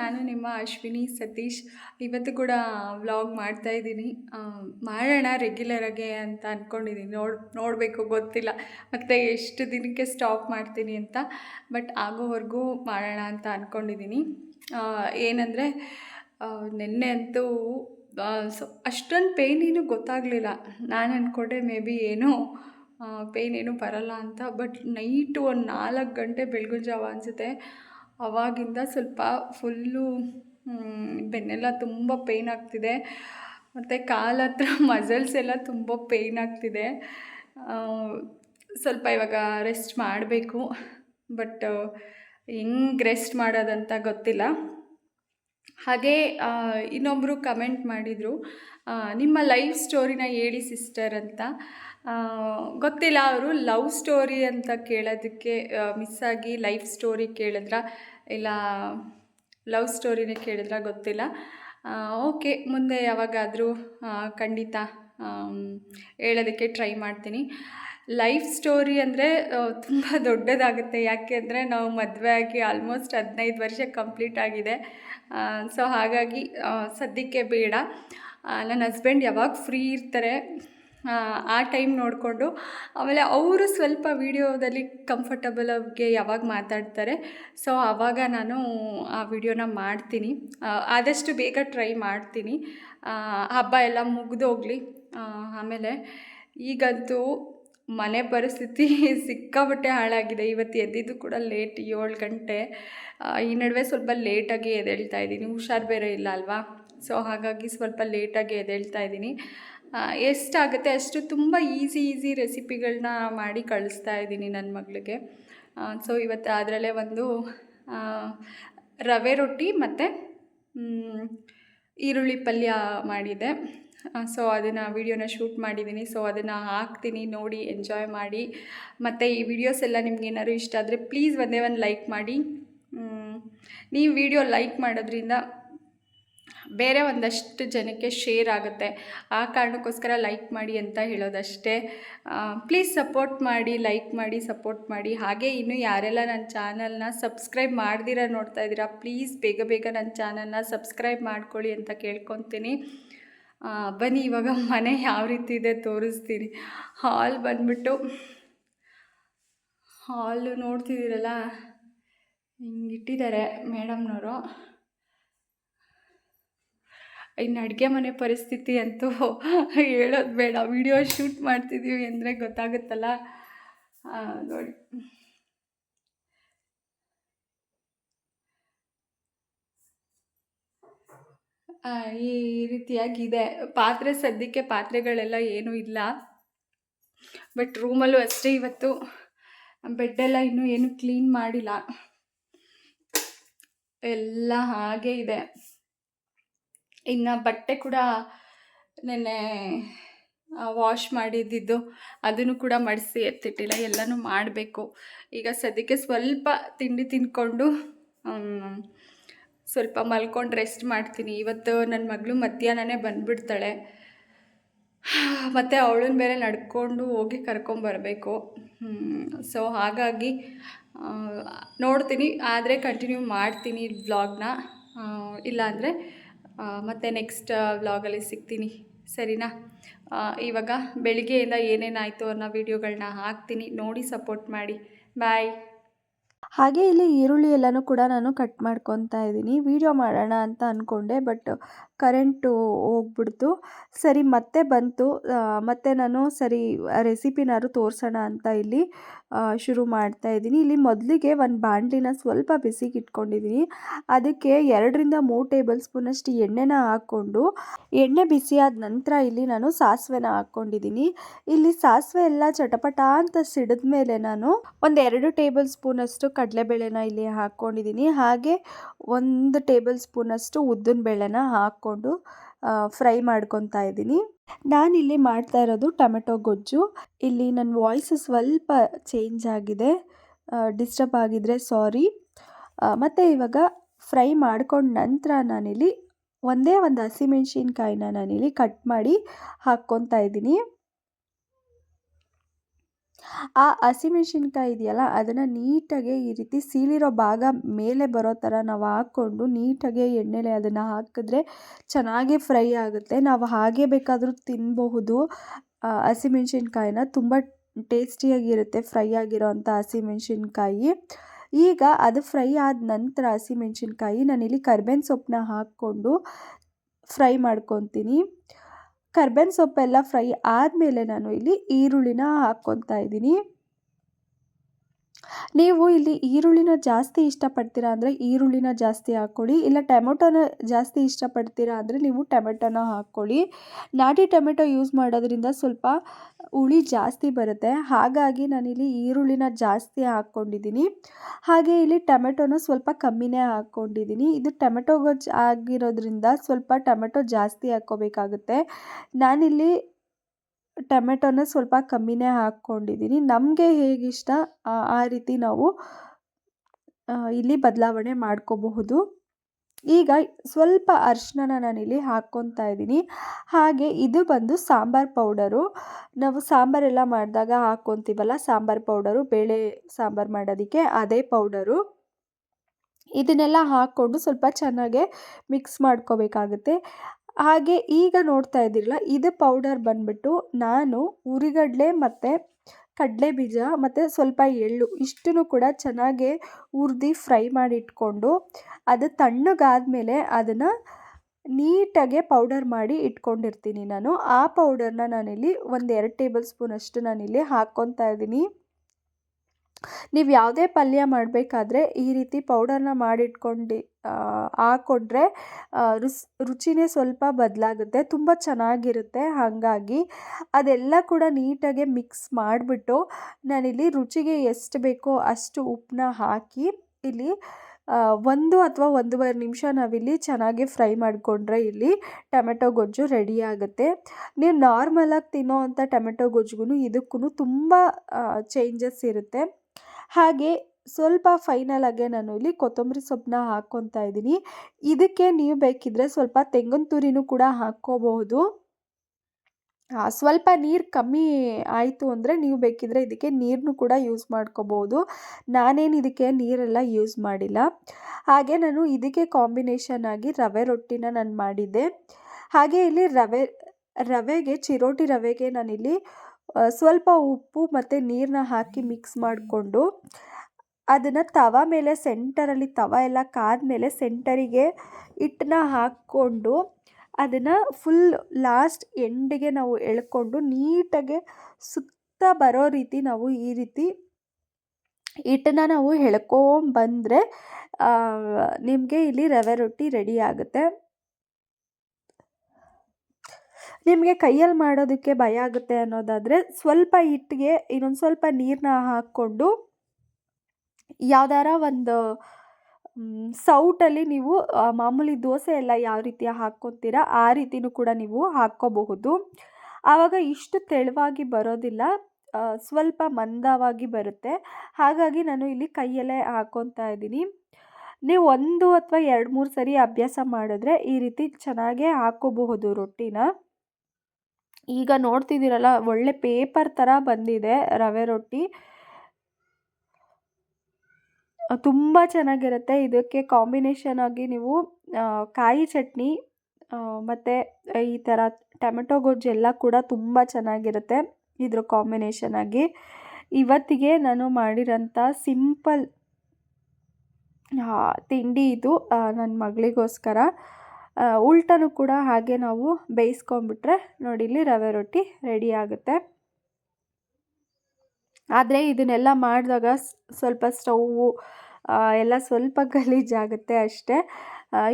ನಾನು ನಿಮ್ಮ ಅಶ್ವಿನಿ ಸತೀಶ್. ಇವತ್ತು ಕೂಡ ವ್ಲಾಗ್ ಮಾಡ್ತಾ ಇದ್ದೀನಿ. ಮಾಡೋಣ ರೆಗ್ಯುಲರಾಗೆ ಅಂತ ಅಂದ್ಕೊಂಡಿದ್ದೀನಿ ನೋಡ್, ನೋಡಬೇಕು ಗೊತ್ತಿಲ್ಲ. ಮತ್ತು ಎಷ್ಟು ದಿನಕ್ಕೆ ಸ್ಟಾಪ್ ಮಾಡ್ತೀನಿ ಅಂತ ಬಟ್ ಆಗೋವರೆಗೂ ಮಾಡೋಣ ಅಂತ ಅಂದ್ಕೊಂಡಿದ್ದೀನಿ ಏನಂದರೆ ನಿನ್ನೆ ಅಂತೂ ಸೊ, ಅಷ್ಟೊಂದು ಪೇಯ್ನ್ ಏನು ಗೊತ್ತಾಗಲಿಲ್ಲ. ನಾನು ಅಂದ್ಕೊಂಡೆ ಮೇ ಬಿ ಏನೋ ಪೇಯ್ನ್ ಏನೂ ಬರಲ್ಲ ಅಂತ ಬಟ್ ನೈಟು ಒಂದು ನಾಲ್ಕು ಗಂಟೆ ಬೆಳಗಿನ ಜಾವ ಅನಿಸುತ್ತೆ. ಅವಾಗಿಂದ ಸ್ವಲ್ಪ ಫುಲ್ಲು ಬೆನ್ನೆಲ್ಲ ತುಂಬ ಪೇಯ್ನ್ ಆಗ್ತಿದೆ. ಮತ್ತು ಕಾಲ ಹತ್ರ ಮಸಲ್ಸ್ ಎಲ್ಲ ತುಂಬ ಪೇಯ್ನ್ ಆಗ್ತಿದೆ. ಸ್ವಲ್ಪ ಇವಾಗ ರೆಸ್ಟ್ ಮಾಡಬೇಕು. ಬಟ್ ಹೆಂಗೆ ರೆಸ್ಟ್ ಮಾಡೋದಂತ ಗೊತ್ತಿಲ್ಲ. ಹಾಗೇ ಇನ್ನೊಬ್ಬರು ಕಮೆಂಟ್ ಮಾಡಿದರು ನಿಮ್ಮ ಲೈಫ್ ಸ್ಟೋರಿನ ಹೇಳಿ ಸಿಸ್ಟರ್ ಅಂತ. ಗೊತ್ತಿಲ್ಲ, ಅವರು ಲವ್ ಸ್ಟೋರಿ ಅಂತ ಕೇಳೋದಕ್ಕೆ ಮಿಸ್ ಆಗಿ ಲೈಫ್ ಸ್ಟೋರಿ ಕೇಳಿದ್ರ? ಇಲ್ಲ, ಲವ್ ಸ್ಟೋರಿನೇ ಕೇಳಿದ್ರ? ಗೊತ್ತಿಲ್ಲ. ಓಕೆ, ಮುಂದೆ ಯಾವಾಗಾದರೂ ಖಂಡಿತ ಹೇಳೋದಕ್ಕೆ ಟ್ರೈ ಮಾಡ್ತೀನಿ. ಲೈಫ್ ಸ್ಟೋರಿ ಅಂದರೆ ತುಂಬ ದೊಡ್ಡದಾಗುತ್ತೆ. ಯಾಕೆ ಅಂದರೆ, ನಾವು ಮದುವೆ ಆಗಿ ಆಲ್ಮೋಸ್ಟ್ ಹದಿನೈದು ವರ್ಷ ಕಂಪ್ಲೀಟ್ ಆಗಿದೆ. ಸೊ ಹಾಗಾಗಿ ಸದ್ಯಕ್ಕೆ ಬೇಡ. ನನ್ನ ಹಸ್ಬೆಂಡ್ ಯಾವಾಗ ಫ್ರೀ ಇರ್ತಾರೆ? ಆ ಟೈಮ್ ನೋಡಿಕೊಂಡು, ಆಮೇಲೆ ಅವರು ಸ್ವಲ್ಪ ವೀಡಿಯೋದಲ್ಲಿ ಕಂಫರ್ಟಬಲ್ ಆಗಿ ಯಾವಾಗ ಮಾತಾಡ್ತಾರೆ ಸೊ ಆವಾಗ ನಾನು ಆ ವಿಡಿಯೋನ ಮಾಡ್ತೀನಿ. ಆದಷ್ಟು ಬೇಗ ಟ್ರೈ ಮಾಡ್ತೀನಿ. ಹಬ್ಬ ಎಲ್ಲ ಮುಗಿದೋಗ್ಲಿ ಆಮೇಲೆ ಈಗಂತೂ ಮನೆ ಪರಿಸ್ಥಿತಿ ಸಿಕ್ಕಾಪಟ್ಟೆ ಹಾಳಾಗಿದೆ. ಇವತ್ತು ಎದ್ದಿದ್ದು ಕೂಡ ಲೇಟ್ ಏಳು ಗಂಟೆ. ಈ ನಡುವೆ ಸ್ವಲ್ಪ ಲೇಟಾಗಿ ಎದ್ದೇಳ್ತಾ ಇದ್ದೀನಿ. ಹುಷಾರು ಬೇರೆ ಇಲ್ಲ ಅಲ್ವಾ? ಸೊ ಹಾಗಾಗಿ ಸ್ವಲ್ಪ ಲೇಟಾಗಿ ಎದ್ದೇಳ್ತಾ ಇದ್ದೀನಿ. ಎಷ್ಟಾಗುತ್ತೆ ಅಷ್ಟು ತುಂಬ ಈಸಿ ಈಸಿ ರೆಸಿಪಿಗಳನ್ನ ಮಾಡಿ ಕಳಿಸ್ತಾ ಇದ್ದೀನಿ ನನ್ನ ಮಗಳಿಗೆ. ಸೊ ಇವತ್ತು ಅದರಲ್ಲೇ ಒಂದು ರವೆ ರೊಟ್ಟಿ ಮತ್ತು ಈರುಳ್ಳಿ ಪಲ್ಯ ಮಾಡಿದೆ. ಸೊ ಅದನ್ನು ವೀಡಿಯೋನ ಶೂಟ್ ಮಾಡಿದ್ದೀನಿ. ಸೊ ಅದನ್ನು ಹಾಕ್ತೀನಿ, ನೋಡಿ ಎಂಜಾಯ್ ಮಾಡಿ. ಮತ್ತು ಈ ವಿಡಿಯೋಸ್ ಎಲ್ಲ ಏನಾದರೂ ಇಷ್ಟ ಆದರೆ ಪ್ಲೀಸ್ ಒಂದೇ ಒಂದು ಲೈಕ್ ಮಾಡಿ. ನೀವು ವಿಡಿಯೋ ಲೈಕ್ ಮಾಡೋದ್ರಿಂದ ಬೇರೆ ಒಂದಷ್ಟು ಜನಕ್ಕೆ ಶೇರ್ ಆಗುತ್ತೆ. ಆ ಕಾರಣಕ್ಕೋಸ್ಕರ ಲೈಕ್ ಮಾಡಿ ಅಂತ ಹೇಳೋದಷ್ಟೇ. ಪ್ಲೀಸ್ ಸಪೋರ್ಟ್ ಮಾಡಿ, ಲೈಕ್ ಮಾಡಿ, ಸಪೋರ್ಟ್ ಮಾಡಿ. ಹಾಗೆ ಇನ್ನು ಯಾರೆಲ್ಲ ನನ್ನ ಚಾನಲ್ನ ಸಬ್ಸ್ಕ್ರೈಬ್ ಮಾಡ್ದಿರ ನೋಡ್ತಾ ಇದ್ದೀರಾ, ಪ್ಲೀಸ್ ಬೇಗ ಬೇಗ ನನ್ನ ಚಾನಲ್ನ ಸಬ್ಸ್ಕ್ರೈಬ್ ಮಾಡ್ಕೊಳ್ಳಿ ಅಂತ ಕೇಳ್ಕೊತೀನಿ. ಬನ್ನಿ, ಇವಾಗ ಮನೆ ಯಾವ ರೀತಿ ಇದೆ ತೋರಿಸ್ತೀನಿ. ಹಾಲ್ ಬಂದ್ಬಿಟ್ಟು, ಹಾಲು ನೋಡ್ತಿದ್ದೀರಲ್ಲ ಹಿಂಗೆ ಇಟ್ಟಿದ್ದಾರೆ ಮೇಡಮ್ನವರು. ಇನ್ನು ಅಡುಗೆ ಮನೆ ಪರಿಸ್ಥಿತಿ ಅಂತೂ ಹೇಳೋದು ಬೇಡ. ವಿಡಿಯೋ ಶೂಟ್ ಮಾಡ್ತಿದ್ದೀವಿ ಅಂದರೆ ಗೊತ್ತಾಗುತ್ತಲ್ಲ? ನೋಡಿ. ಈ ರೀತಿಯಾಗಿದೆ. ಪಾತ್ರೆ ಸದ್ಯಕ್ಕೆ ಪಾತ್ರೆಗಳೆಲ್ಲ ಏನೂ ಇಲ್ಲ. ಬಟ್ ರೂಮಲ್ಲೂ ಅಷ್ಟೇ ಇವತ್ತು. ಬೆಡ್ಡೆಲ್ಲ ಇನ್ನೂ ಏನು ಕ್ಲೀನ್ ಮಾಡಿಲ್ಲ. ಎಲ್ಲ ಹಾಗೆ ಇದೆ. ಇನ್ನು ಬಟ್ಟೆ ಕೂಡ ನೆನ್ನೆ ವಾಶ್ ಮಾಡಿದ್ದಿದ್ದು, ಅದನ್ನು ಕೂಡ ಮಡಿಸಿ ಎತ್ತಿಟ್ಟಿಲ್ಲ, ಎಲ್ಲನೂ ಮಾಡಬೇಕು. ಈಗ ಸದ್ಯಕ್ಕೆ ಸ್ವಲ್ಪ ತಿಂಡಿ ತಿಂದ್ಕೊಂಡು ಸ್ವಲ್ಪ ಮಲ್ಕೊಂಡು ರೆಸ್ಟ್ ಮಾಡ್ತೀನಿ. ಇವತ್ತು ನನ್ನ ಮಗಳು ಮಧ್ಯಾಹ್ನನೇ ಬಂದುಬಿಡ್ತಾಳೆ. ಮತ್ತು ಅವಳನ್ನ ಬೇರೆ ನಡ್ಕೊಂಡು ಹೋಗಿ ಕರ್ಕೊಂಬರಬೇಕು ಸೊ ಹಾಗಾಗಿ ನೋಡ್ತೀನಿ. ಆದರೆ ಕಂಟಿನ್ಯೂ ಮಾಡ್ತೀನಿ ವ್ಲಾಗ್ನ ಇಲ್ಲಾಂದರೆ ಮತ್ತು ನೆಕ್ಸ್ಟ್ ವ್ಲಾಗಲ್ಲಿ ಸಿಗ್ತೀನಿ. ಸರಿನಾ? ಇವಾಗ ಬೆಳಿಗ್ಗೆಯಿಂದ ಏನೇನಾಯಿತು ಅನ್ನೋ ವೀಡಿಯೋಗಳನ್ನ ಹಾಕ್ತೀನಿ. ನೋಡಿ ಸಪೋರ್ಟ್ ಮಾಡಿ. ಬಾಯ್ ಹಾಗೆ ಇಲ್ಲಿ ಈರುಳ್ಳಿ ಎಲ್ಲನೂ ಕೂಡ ನಾನು ಕಟ್ ಮಾಡ್ಕೊತಾ ಇದ್ದೀನಿ ವೀಡಿಯೋ ಮಾಡೋಣ ಅಂತ ಅಂದ್ಕೊಂಡೆ ಬಟ್ ಕರೆಂಟು ಹೋಗ್ಬಿಡ್ತು. ಸರಿ, ಮತ್ತೆ ಬಂತು. ಮತ್ತೆ ನಾನು ಸರಿ ರೆಸಿಪಿನಾರು ತೋರಿಸೋಣ ಅಂತ ಇಲ್ಲಿ ಶುರು ಮಾಡ್ತಾ ಇದ್ದೀನಿ. ಇಲ್ಲಿ ಮೊದಲಿಗೆ ಒಂದು ಬಾಣಲಿನ ಸ್ವಲ್ಪ ಬಿಸಿಗೆ ಇಟ್ಕೊಂಡಿದ್ದೀನಿ ಅದಕ್ಕೆ ಎರಡರಿಂದ ಮೂರು ಟೇಬಲ್ ಸ್ಪೂನಷ್ಟು ಎಣ್ಣೆನ ಹಾಕ್ಕೊಂಡು, ಎಣ್ಣೆ ಬಿಸಿಯಾದ ನಂತರ ಇಲ್ಲಿ ನಾನು ಸಾಸಿವೆನ ಹಾಕ್ಕೊಂಡಿದ್ದೀನಿ. ಇಲ್ಲಿ ಸಾಸಿವೆ ಎಲ್ಲ ಚಟಪಟ ಅಂತ ಸಿಡಿದ ಮೇಲೆ ನಾನು ಒಂದು ಎರಡು ಟೇಬಲ್ ಸ್ಪೂನಷ್ಟು ಕಡಲೆಬೇಳೆನ ಇಲ್ಲಿ ಹಾಕ್ಕೊಂಡಿದ್ದೀನಿ. ಹಾಗೆ ಒಂದು ಟೇಬಲ್ ಸ್ಪೂನಷ್ಟು ಉದ್ದಿನ ಬೇಳೆನ ಹಾಕ್ಕೊಂಡು ಫ್ರೈ ಮಾಡ್ಕೊತಾ ಇದ್ದೀನಿ. ನಾನಿಲ್ಲಿ ಮಾಡ್ತಾ ಇರೋದು ಟೊಮೆಟೊ ಗೊಜ್ಜು. ಇಲ್ಲಿ ನನ್ನ ವಾಯ್ಸ್ ಸ್ವಲ್ಪ ಚೇಂಜ್ ಆಗಿದೆ ಡಿಸ್ಟರ್ಬ್ ಆಗಿದ್ರೆ ಸಾರಿ. ಮತ್ತು ಇವಾಗ ಫ್ರೈ ಮಾಡ್ಕೊಂಡ ನಂತರ ನಾನಿಲ್ಲಿ ಒಂದೇ ಒಂದು ಹಸಿಮೆಣ್ಸಿನ್ಕಾಯಿನ ನಾನಿಲ್ಲಿ ಕಟ್ ಮಾಡಿ ಹಾಕ್ಕೊತಾ ಇದ್ದೀನಿ. ಆ ಹಸಿಮೆಣ್ಸಿನ್ಕಾಯಿ ಇದೆಯಲ್ಲ, ಅದನ್ನು ನೀಟಾಗಿ ಈ ರೀತಿ ಸೀಳಿರೋ ಭಾಗ ಮೇಲೆ ಬರೋ ಥರ ನಾವು ಹಾಕ್ಕೊಂಡು ನೀಟಾಗಿ ಎಣ್ಣೆಲೆ ಅದನ್ನು ಹಾಕಿದ್ರೆ ಚೆನ್ನಾಗಿ ಫ್ರೈ ಆಗುತ್ತೆ. ನಾವು ಹಾಗೆ ಬೇಕಾದರೂ ತಿನ್ನಬಹುದು ಹಸಿಮೆಣ್ಸಿನ್ಕಾಯಿನ ತುಂಬ ಟೇಸ್ಟಿಯಾಗಿರುತ್ತೆ ಫ್ರೈ ಆಗಿರೋ ಅಂಥ ಹಸಿಮೆಣ್ಸಿನ್ಕಾಯಿ ಈಗ ಅದು ಫ್ರೈ ಆದ ನಂತರ ಹಸಿಮೆಣ್ಸಿನ್ಕಾಯಿ ನಾನಿಲ್ಲಿ ಕರ್ಬೇವಿನ ಸೊಪ್ಪನ್ನ ಹಾಕ್ಕೊಂಡು ಫ್ರೈ ಮಾಡ್ಕೊತೀನಿ. ಕರ್ಬೇವಿನ ಸೊಪ್ಪೆಲ್ಲ ಫ್ರೈ ಆದಮೇಲೆ ನಾನು ಇಲ್ಲಿ ಈರುಳ್ಳಿನ ಹಾಕ್ಕೊತಾ ಇದ್ದೀನಿ. ನೀವು ಇಲ್ಲಿ ಈರುಳ್ಳಿನ ಜಾಸ್ತಿ ಇಷ್ಟಪಡ್ತೀರಾ ಅಂದರೆ ಈರುಳ್ಳಿನ ಜಾಸ್ತಿ ಹಾಕ್ಕೊಳ್ಳಿ, ಇಲ್ಲ ಟೊಮೆಟೊನ ಜಾಸ್ತಿ ಇಷ್ಟಪಡ್ತೀರಾ ಅಂದರೆ ನೀವು ಟೊಮೆಟೊನ ಹಾಕ್ಕೊಳ್ಳಿ. ನಾಟಿ ಟೊಮೆಟೊ ಯೂಸ್ ಮಾಡೋದ್ರಿಂದ ಸ್ವಲ್ಪ ಹುಳಿ ಜಾಸ್ತಿ ಬರುತ್ತೆ. ಹಾಗಾಗಿ ನಾನಿಲ್ಲಿ ಈರುಳ್ಳಿನ ಜಾಸ್ತಿ ಹಾಕ್ಕೊಂಡಿದ್ದೀನಿ. ಹಾಗೆ ಇಲ್ಲಿ ಟೊಮೆಟೊನ ಸ್ವಲ್ಪ ಕಮ್ಮಿನೇ ಹಾಕ್ಕೊಂಡಿದ್ದೀನಿ. ಇದು ಟೊಮೆಟೊ ಗೊಜ್ಜು ಆಗಿರೋದ್ರಿಂದ ಸ್ವಲ್ಪ ಟೊಮೆಟೊ ಜಾಸ್ತಿ ಹಾಕ್ಕೋಬೇಕಾಗುತ್ತೆ. ನಾನಿಲ್ಲಿ ಟೊಮೆಟೊನ ಸ್ವಲ್ಪ ಕಮ್ಮಿನೇ ಹಾಕ್ಕೊಂಡಿದ್ದೀನಿ. ನಮಗೆ ಹೇಗಿಷ್ಟ, ಆ ರೀತಿ ನಾವು ಇಲ್ಲಿ ಬದಲಾವಣೆ ಮಾಡ್ಕೋಬಹುದು. ಈಗ ಸ್ವಲ್ಪ ಅರ್ಶಿನ ನಾನಿಲ್ಲಿ ಹಾಕ್ಕೊತಾ ಇದ್ದೀನಿ. ಹಾಗೆ ಇದು ಬಂದು ಸಾಂಬಾರ್ ಪೌಡರು. ನಾವು ಸಾಂಬಾರೆಲ್ಲ ಮಾಡಿದಾಗ ಹಾಕ್ಕೊತೀವಲ್ಲ, ಸಾಂಬಾರ್ ಪೌಡರು, ಬೇಳೆ ಸಾಂಬಾರು ಮಾಡೋದಕ್ಕೆ ಅದೇ ಪೌಡರು. ಇದನ್ನೆಲ್ಲ ಹಾಕ್ಕೊಂಡು ಸ್ವಲ್ಪ ಚೆನ್ನಾಗೆ ಮಿಕ್ಸ್ ಮಾಡ್ಕೋಬೇಕಾಗುತ್ತೆ. ಹಾಗೆ ಈಗ ನೋಡ್ತಾ ಇದ್ದೀರಲ್ಲ, ಇದು ಪೌಡರ್ ಬಂದುಬಿಟ್ಟು ನಾನು ಉರಿಗಡಲೆ ಮತ್ತು ಕಡಲೆ ಬೀಜ ಮತ್ತು ಸ್ವಲ್ಪ ಎಳ್ಳು ಇಷ್ಟನ್ನು ಕೂಡ ಚೆನ್ನಾಗಿ ಹುರ್ದು ಫ್ರೈ ಮಾಡಿ ಇಟ್ಕೊಂಡು ಅದು ತಣ್ಣಗಾದಮೇಲೆ ಅದನ್ನು ನೀಟಾಗೆ ಪೌಡರ್ ಮಾಡಿ ಇಟ್ಕೊಂಡಿರ್ತೀನಿ ನಾನು. ಆ ಪೌಡರ್ನ ನಾನಿಲ್ಲಿ ಒಂದು ಎರಡು ಟೇಬಲ್ ಸ್ಪೂನಷ್ಟು ನಾನಿಲ್ಲಿ ಹಾಕ್ಕೊತಾ ಇದ್ದೀನಿ. ನೀವು ಯಾವುದೇ ಪಲ್ಯ ಮಾಡಬೇಕಾದ್ರೆ ಈ ರೀತಿ ಪೌಡರ್ನ ಮಾಡಿಟ್ಕೊಂಡು ಹಾಕ್ಕೊಂಡ್ರೆ ರುಸ್ ರುಚಿನೇ ಸ್ವಲ್ಪ ಬದಲಾಗುತ್ತೆ, ತುಂಬ ಚೆನ್ನಾಗಿರುತ್ತೆ ಹಾಗಾಗಿ ಅದೆಲ್ಲ ಕೂಡ ನೀಟಾಗೆ ಮಿಕ್ಸ್ ಮಾಡಿಬಿಟ್ಟು ನಾನಿಲ್ಲಿ ರುಚಿಗೆ ಎಷ್ಟು ಬೇಕೋ ಅಷ್ಟು ಉಪ್ಪನ್ನ ಹಾಕಿ ಇಲ್ಲಿ ಒಂದು ಅಥವಾ ಒಂದೂವರೆ ನಿಮಿಷ ನಾವಿಲ್ಲಿ ಚೆನ್ನಾಗಿ ಫ್ರೈ ಮಾಡಿಕೊಂಡ್ರೆ ಇಲ್ಲಿ ಟೊಮೆಟೊ ಗೊಜ್ಜು ರೆಡಿ ಆಗುತ್ತೆ. ನೀವು ನಾರ್ಮಲಾಗಿ ತಿನ್ನೋ ಅಂಥ ಟೊಮೆಟೊ ಗೊಜ್ಜಿಗೂ ಇದಕ್ಕೂ ತುಂಬ ಚೇಂಜಸ್ ಇರುತ್ತೆ. ಹಾಗೆ ಸ್ವಲ್ಪ ಫೈನಲಾಗೆ ನಾನು ಇಲ್ಲಿ ಕೊತ್ತಂಬರಿ ಸೊಪ್ಪನ್ನ ಹಾಕ್ಕೊತಾ ಇದ್ದೀನಿ. ಇದಕ್ಕೆ ನೀವು ಬೇಕಿದ್ದರೆ ಸ್ವಲ್ಪ ತೆಂಗಿನ ತುರಿನೂ ಕೂಡ ಹಾಕ್ಕೋಬಹುದು. ಸ್ವಲ್ಪ ನೀರು ಕಮ್ಮಿ ಆಯಿತು ಅಂದರೆ ನೀವು ಬೇಕಿದ್ದರೆ ಇದಕ್ಕೆ ನೀರನ್ನು ಕೂಡ ಯೂಸ್ ಮಾಡ್ಕೋಬೋದು ನಾನೇನು ಇದಕ್ಕೆ ನೀರೆಲ್ಲ ಯೂಸ್ ಮಾಡಿಲ್ಲ. ಹಾಗೆ ನಾನು ಇದಕ್ಕೆ ಕಾಂಬಿನೇಷನ್ ಆಗಿ ರವೆ ರೊಟ್ಟಿನ ನಾನು ಮಾಡಿದ್ದೆ. ಹಾಗೆ ಇಲ್ಲಿ ರವೆ, ರವೆಗೆ, ಚಿರೋಟಿ ರವೆಗೆ ನಾನಿಲ್ಲಿ ಸ್ವಲ್ಪ ಉಪ್ಪು ಮತ್ತು ನೀರನ್ನ ಹಾಕಿ ಮಿಕ್ಸ್ ಮಾಡಿಕೊಂಡು ಅದನ್ನು ತವ ಮೇಲೆ ಸೆಂಟರಲ್ಲಿ ತವ ಎಲ್ಲ ಕಾದ್ಮೇಲೆ ಸೆಂಟರಿಗೆ ಹಿಟ್ಟನ್ನ ಹಾಕ್ಕೊಂಡು ಅದನ್ನು ಫುಲ್ ಲಾಸ್ಟ್ ಎಂಡಿಗೆ ನಾವು ಎಳ್ಕೊಂಡು ನೀಟಾಗೆ ಸುತ್ತ ಬರೋ ರೀತಿ ನಾವು ಈ ರೀತಿ ಹಿಟ್ಟನ್ನ ನಾವು ಎಳ್ಕೊಂಬಂದರೆ ನಿಮಗೆ ಇಲ್ಲಿ ರವೆ ರೊಟ್ಟಿ ರೆಡಿ ಆಗುತ್ತೆ. ನಿಮಗೆ ಕೈಯಲ್ಲಿ ಮಾಡೋದಕ್ಕೆ ಭಯ ಆಗುತ್ತೆ ಅನ್ನೋದಾದರೆ ಸ್ವಲ್ಪ ಹಿಟ್ಟಿಗೆ ಇನ್ನೊಂದು ಸ್ವಲ್ಪ ನೀರನ್ನ ಹಾಕ್ಕೊಂಡು ಯಾವ್ದಾರ ಒಂದು ಸೌಟಲ್ಲಿ ನೀವು ಮಾಮೂಲಿ ದೋಸೆ ಎಲ್ಲ ಯಾವ ರೀತಿ ಹಾಕ್ಕೊತೀರ ಆ ರೀತಿನೂ ಕೂಡ ನೀವು ಹಾಕ್ಕೋಬಹುದು. ಆವಾಗ ಇಷ್ಟು ತೆಳುವಾಗಿ ಬರೋದಿಲ್ಲ ಸ್ವಲ್ಪ ಮಂದವಾಗಿ ಬರುತ್ತೆ. ಹಾಗಾಗಿ ನಾನು ಇಲ್ಲಿ ಕೈಯಲ್ಲೇ ಹಾಕ್ಕೊತಾ ಇದ್ದೀನಿ. ನೀವು ಒಂದು ಅಥವಾ ಎರಡು ಮೂರು ಸರಿ ಅಭ್ಯಾಸ ಮಾಡಿದ್ರೆ ಈ ರೀತಿ ಚೆನ್ನಾಗೇ ಹಾಕ್ಕೋಬಹುದು ರೊಟ್ಟಿನ. ಈಗ ನೋಡ್ತಿದ್ದೀರಲ್ಲ, ಒಳ್ಳೆ ಪೇಪರ್ ಥರ ಬಂದಿದೆ ರವೆ ರೊಟ್ಟಿ. ತುಂಬ ಚೆನ್ನಾಗಿರುತ್ತೆ. ಇದಕ್ಕೆ ಕಾಂಬಿನೇಷನ್ ಆಗಿ ನೀವು ಕಾಯಿ ಚಟ್ನಿ ಮತ್ತು ಈ ಥರ ಟೊಮೆಟೊ ಗೊಜ್ಜೆಲ್ಲ ಕೂಡ ತುಂಬ ಚೆನ್ನಾಗಿರುತ್ತೆ ಇದ್ರ ಕಾಂಬಿನೇಷನ್ ಆಗಿ. ಇವತ್ತಿಗೆ ನಾನು ಮಾಡಿರೋಂಥ ಸಿಂಪಲ್ ತಿಂಡಿ ಇದು ನನ್ನ ಮಗಳಿಗೋಸ್ಕರ. ಉಲ್ಟನೂ ಕೂಡ ಹಾಗೆ ನಾವು ಬೇಯಿಸ್ಕೊಂಬಿಟ್ರೆ ನೋಡಿ ಇಲ್ಲಿ ರವೆ ರೊಟ್ಟಿ ರೆಡಿ ಆಗುತ್ತೆ. ಆದರೆ ಇದನ್ನೆಲ್ಲ ಮಾಡಿದಾಗ ಸ್ವಲ್ಪ ಸ್ಟೌವು ಎಲ್ಲ ಸ್ವಲ್ಪ ಗಲೀಜಾಗುತ್ತೆ ಅಷ್ಟೇ.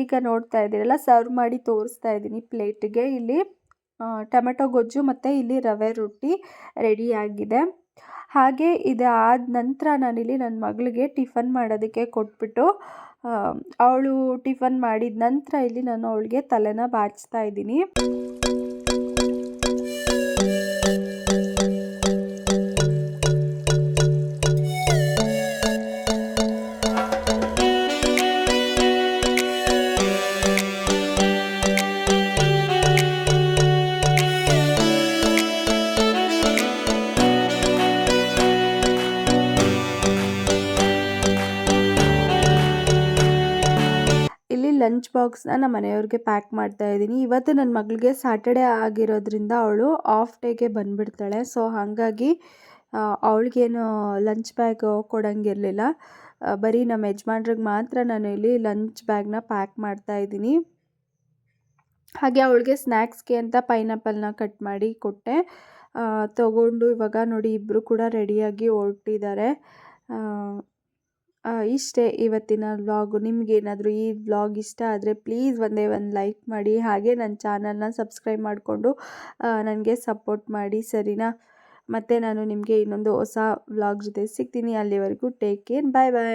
ಈಗ ನೋಡ್ತಾ ಇದ್ದೀರಲ್ಲ, ಸರ್ವ್ ಮಾಡಿ ತೋರಿಸ್ತಾ ಇದ್ದೀನಿ ಪ್ಲೇಟಿಗೆ. ಇಲ್ಲಿ ಟೊಮೆಟೊ ಗೊಜ್ಜು ಮತ್ತು ಇಲ್ಲಿ ರವೆ ರೊಟ್ಟಿ ರೆಡಿಯಾಗಿದೆ ಹಾಗೆ ಇದಾದ ನಂತರ ನಾನಿಲ್ಲಿ ನನ್ನ ಮಗಳಿಗೆ ಟಿಫನ್ ಮಾಡೋದಕ್ಕೆ ಕೊಟ್ಬಿಟ್ಟು ಅವಳು ಟಿಫನ್ ಮಾಡಿದ ನಂತರ ಇಲ್ಲಿ ನಾನು ಅವಳಿಗೆ ತಲೆನ ಬಾಚ್ತಾ ಇದ್ದೀನಿ. ಬಾಕ್ಸ್ನ ನಮ್ಮ ಮನೆಯವ್ರಿಗೆ ಪ್ಯಾಕ್ ಮಾಡ್ತಾ ಇದ್ದೀನಿ. ಇವತ್ತು ನನ್ನ ಮಗಳಿಗೆ ಸ್ಯಾಟರ್ಡೇ ಆಗಿರೋದ್ರಿಂದ ಅವಳು ಆಫ್ ಡೇಗೆ ಬಂದುಬಿಡ್ತಾಳೆ. ಸೊ ಹಾಗಾಗಿ ಅವಳಿಗೇನು ಲಂಚ್ ಬ್ಯಾಗ್ ಕೊಡೋಂಗಿರಲಿಲ್ಲ. ಬರೀ ನಮ್ಮ ಯಜಮಾನ್ರಿಗೆ ಮಾತ್ರ ನಾನು ಇಲ್ಲಿ ಲಂಚ್ ಬ್ಯಾಗ್ನ ಪ್ಯಾಕ್ ಮಾಡ್ತಾ ಇದ್ದೀನಿ. ಹಾಗೆ ಅವಳಿಗೆ ಸ್ನ್ಯಾಕ್ಸ್ಗೆ ಅಂತ ಪೈನಾಪಲ್ನ ಕಟ್ ಮಾಡಿ ಕೊಟ್ಟೆ. ತಗೊಂಡು ಇವಾಗ ನೋಡಿ ಇಬ್ಬರು ಕೂಡ ರೆಡಿಯಾಗಿ ಹೊರಟಿದ್ದಾರೆ. ಇಷ್ಟೇ ಇವತ್ತಿನ ವ್ಲಾಗು ನಿಮಗೇನಾದರೂ ಈ ವ್ಲಾಗ್ ಇಷ್ಟ ಆದರೆ ಪ್ಲೀಸ್ ಒಂದೇ ಒಂದು ಲೈಕ್ ಮಾಡಿ. ಹಾಗೆ ನನ್ನ ಚಾನಲ್ನ ಸಬ್ಸ್ಕ್ರೈಬ್ ಮಾಡಿಕೊಂಡು ನನಗೆ ಸಪೋರ್ಟ್ ಮಾಡಿ, ಸರಿನಾ? ಮತ್ತು ನಾನು ನಿಮಗೆ ಇನ್ನೊಂದು ಹೊಸ ವ್ಲಾಗ್ ಜೊತೆ ಸಿಗ್ತೀನಿ. ಅಲ್ಲಿವರೆಗೂ ಟೇಕ್ ಕೇರ್ ಬಾಯ್ ಬಾಯ್